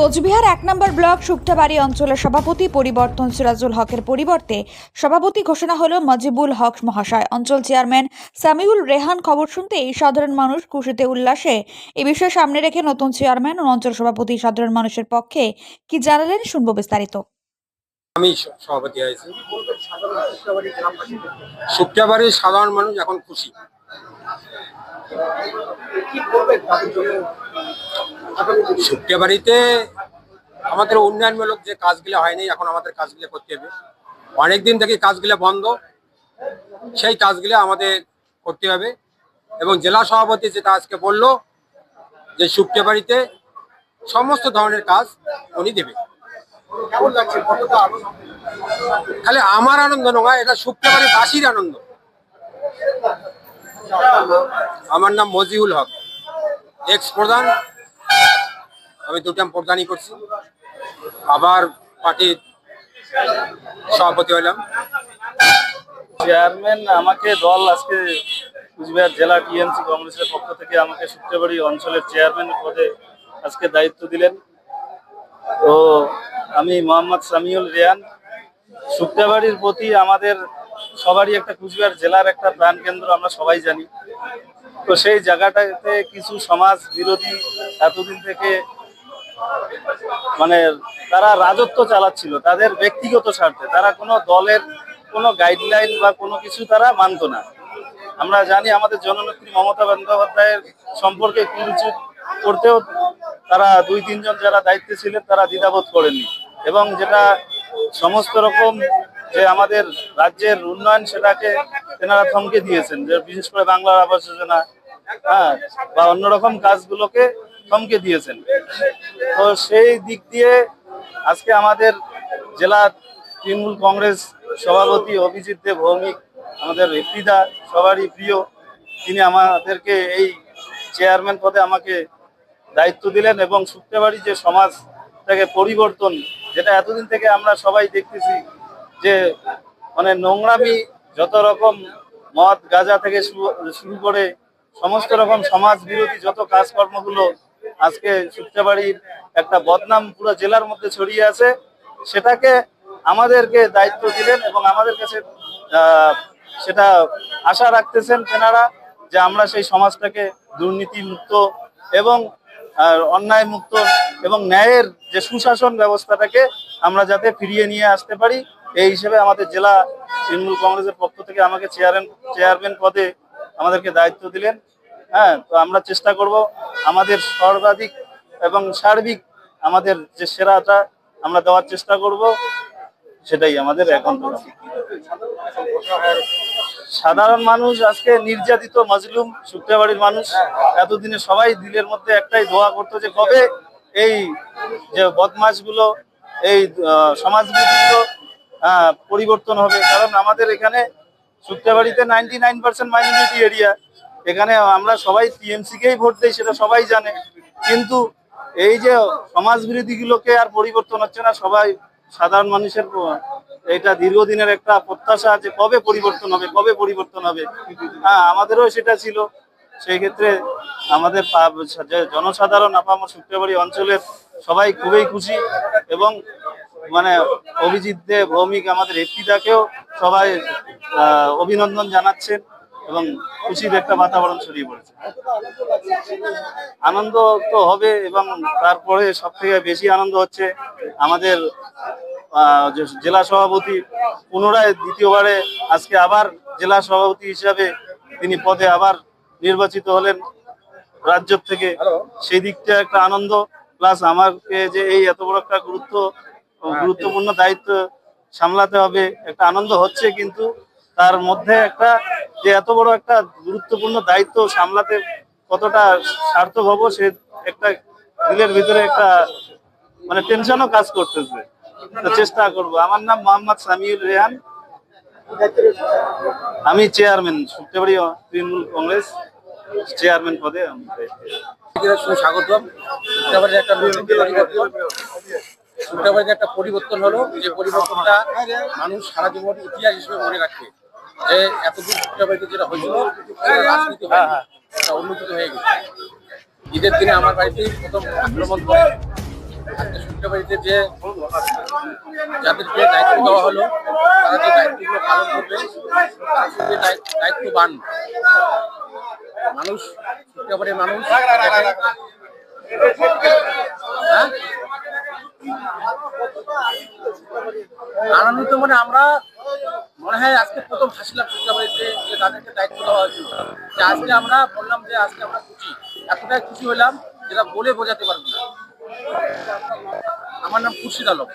কোচবিহার এক নম্বর ব্লক শুক্তাবাড়ি অঞ্চলের সভাপতি পরিবর্তন সিরাজুল হকের পরিবর্তে সভাপতি ঘোষণা হলো মজিবুল হক মহাশয়। অঞ্চল চেয়ারম্যান সামিউল রেহান খবর শুনতে এই সাধারণ মানুষ খুশিতে উল্লাসে এ বিষয়ে সামনে রেখে নতুন চেয়ারম্যান ও অঞ্চল সভাপতি সাধারণ মানুষের পক্ষে কি জানালেন শুনব বিস্তারিত। আমি সভাপতি হয়েছি। শুক্রবারের সাধারণ মানুষ এখন খুশি। শুক্রবাড়িতে আমাদের উন্নয়নমূলক যে কাজগুলো হয়নি এখন আমাদের কাজগুলো করতে হবে। অনেকদিন থেকে কাজগুলো বন্ধ। সেই কাজগুলো আমাদের করতে হবে। এবং জেলা সভাপতি যেটা আজকে বলল যে শুক্রবাড়িতে সমস্ত ধরনের কাজ উনি দেবে। খালি আমার আনন্দ নয় এটা শুক্রবারে বাসির আনন্দ। আমার নাম মজিউল হক এক্স প্রধান। আমি দুটাম প্রধানই করছি। আবার পার্টির সভাপতি হলাম। চেয়ারম্যান আমাকে দল আজকে কুচবিহার জেলা টিএমসি কংগ্রেসের পক্ষ থেকে আমাকে শুক্রবাড়ি অঞ্চলের চেয়ারম্যান পদে আজকে দায়িত্ব দিলেন। তো আমি মোহাম্মদ সামিউল রিয়ান শুক্রবাড়ির প্রতি আমাদের সবারই একটা কুচবিহার জেলার একটা প্রাণ কেন্দ্র, আমরা সবাই জানি। তো সেই জায়গাটাতে কিছু সমাজ বিরোধী এতদিন থেকে মানে তারা রাজত্ব চালাচ্ছিল, তাদের ব্যক্তিগত স্বার্থে। তারা কোনো দলের কোনো গাইডলাইন বা কোনো কিছু তারা মানতো না। আমরা জানি আমাদের জননেত্রী মমতা বন্দ্যোপাধ্যায়ের সম্পর্কে কিছু করতেও তারা দুই তিনজন যারা দায়িত্বে ছিলেন, তারা দ্বিধাবোধ করেনি এবং যেটা সমস্ত রকম যে আমাদের রাজ্যের উন্নয়ন সেটাকে তেনারা থমকে দিয়েছেন, যে বিশেষ করে বাংলার আবাস যোজনা হ্যাঁ বা অন্যরকম কাজগুলোকে থমকে দিয়েছেন। তো সেই দিক দিয়ে আজকে আমাদের জেলা তৃণমূল কংগ্রেস সভাপতি অভিজিৎ দেব ভৌমিক, আমাদের রেফিদা সবারই প্রিয়, তিনি আমাদেরকে এই চেয়ারম্যান পদে আমাকে দায়িত্ব দিলেন এবং শুক্রবারই যে সমাজটাকে পরিবর্তন, যেটা এতদিন থেকে আমরা সবাই দেখতেছি যে মানে নোংরামি, যত রকম মদ, গাঁজা থেকে শুরু- করে সমস্ত রকম সমাজ বিরোধী যত কাজকর্মগুলো আজকে শুক্রবাড়ির একটা বদনাম পুরো জেলার মধ্যে ছড়িয়ে আছে, সেটাকে আমাদেরকে দায়িত্ব দিলেন এবং আমাদের কাছে সেটা আশা রাখতেছেন তেনারা যে আমরা সেই সমাজটাকে দুর্নীতি মুক্ত এবং অন্যায় মুক্ত এবং ন্যায়ের যে সুশাসন ব্যবস্থাটাকে আমরা যাতে ফিরিয়ে নিয়ে আসতে পারি, এই হিসেবে আমাদের জেলা তৃণমূল কংগ্রেসের পক্ষ থেকে আমাকে চেয়ারম্যান চেয়ারম্যান পদে আমাদেরকে দায়িত্ব দিলেন। হ্যাঁ তো আমরা চেষ্টা করব আমাদের সর্বাধিক এবং সার্বিক আমাদের যে সেরাটা আমরা দেওয়ার চেষ্টা করব, সেটাই আমাদের এখন সাধারণ মানুষ, আজকে নির্যাতিত মজলুম শুক্রবাড়ির মানুষ, এতদিনে সবাই দিলের মধ্যে একটাই দোয়া করতো যে কবে এই যে বদমাশগুলো এই আহ, পরিবর্তন হবে। কারণ আমাদের এখানে শুক্রবাড়িতে ninety nine percent minority area এখানে আমরা সবাই টিএমসি কেই ভোট দিই সেটা সবাই জানে। কিন্তু এই যে সমাজ বিরোধীগুলোকে আর পরিবর্তন হচ্ছে না সবাই সাধারণ মানুষের এটা দীর্ঘদিনের একটা প্রত্যাশা যে কবে পরিবর্তন হবে কবে পরিবর্তন হবে। হ্যাঁ আমাদেরও সেটা ছিল। সেই ক্ষেত্রে আমাদের জনসাধারণ আপামর শুক্রবাড়ি অঞ্চলের সবাই খুবই খুশি এবং মানে অভিজিৎ দে ভৌমিক আমাদের এফপিদাকেও সবাই অভিনন্দন জানাচ্ছেন এবং খুশির একটা বাতাবরণ ছড়িয়ে পড়েছে। আনন্দ তো হবে এবং তারপরে সব থেকে বেশি আনন্দ হচ্ছে আমাদের জেলা সভাপতি পুনরায় দ্বিতীয়বারে আজকে আবার জেলা সভাপতি হিসাবে তিনি পদে আবার নির্বাচিত হলেন রাজ্য থেকে। সেই দিকটা একটা আনন্দ প্লাস আমাকে যে এই এত বড় একটা গুরুত্ব গুরুত্বপূর্ণ দায়িত্ব সামলাতে হবে একটা আনন্দ হচ্ছে কিন্তু তার মধ্যে একটা যে এত বড় একটা গুরুত্বপূর্ণ দায়িত্ব সামলাতে কতটা সার্থক হব সে একটা দিলের ভিতরে একটা মানে টেনশনও কাজ করতেছে। চেষ্টা করব। আমার নাম মোহাম্মদ সামিউল রেহান। আমি চেয়ারম্যান শুক্রবাড়ি তৃণমূল কংগ্রেস চেয়ারম্যান পদে। স্বাগতম। একটা শুক্রবারের একটা পরিবর্তন হলো যে পরিবর্তনটা মানুষ সারা জীবন ইতিহাস হিসেবে মনে রাখবে যে এতদিন শুক্রবারিতে যেটা হয়েছিল রাজনীতি হয় উন্নতি হয়ে গেছে। ঈদের দিনে আমার বাড়িতেই প্রথম আক্রমণ করে যে দায়িত্ব দেওয়া হলো দায়িত্বগুলো মানুষ আনন্দিত মানে আমরা মনে হয় আজকে প্রথম হাসলাম শুক্রবাড়িতে যে তাদেরকে দায়িত্ব দেওয়া হয়েছিল যে আজকে আমরা বললাম যে আজকে আমরা খুশি। এতটাই খুশি হলাম যেটা বলে বোঝাতে পারব। আমার নাম খুরশিদ আলম।